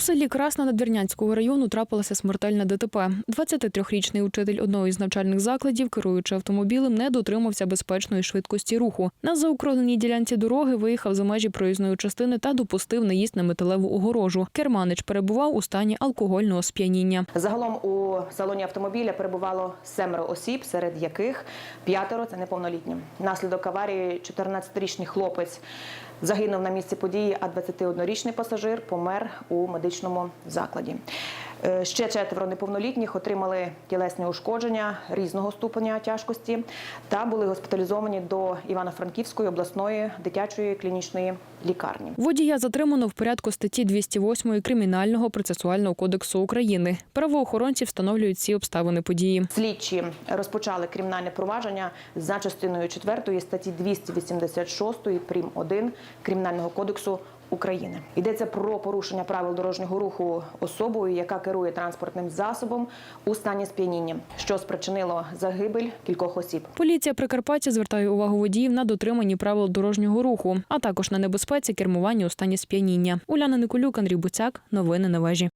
У селі Красна Надвірнянського району трапилося смертельне ДТП. 23-річний учитель одного із навчальних закладів, керуючи автомобілем, не дотримався безпечної швидкості руху. На заокругленій ділянці дороги виїхав за межі проїзної частини та допустив наїзд на металеву огорожу. Керманич перебував у стані алкогольного сп'яніння. Загалом у салоні автомобіля перебувало семеро осіб, серед яких п'ятеро це неповнолітні. Наслідок аварії 14-річний хлопець загинув на місці події, а 21-річний пасажир помер у медичному закладі. Е, Ще четверо неповнолітніх отримали тілесні ушкодження різного ступеня тяжкості та були госпіталізовані до Івано-Франківської обласної дитячої клінічної лікарні. Водія затримано в порядку статті 208 Кримінального процесуального кодексу України. Правоохоронці встановлюють всі обставини події. Слідчі розпочали кримінальне провадження за частиною 4 статті 286 прим. 1 Кримінального кодексу України. Йдеться про порушення правил дорожнього руху особою, яка керує транспортним засобом у стані сп'яніння, що спричинило загибель кількох осіб. Поліція Прикарпаття звертає увагу водіїв на дотриманні правил дорожнього руху, а також на небезпеці кермування у стані сп'яніння. Уляна Николюк, Андрій Буцяк. Новини на вежі.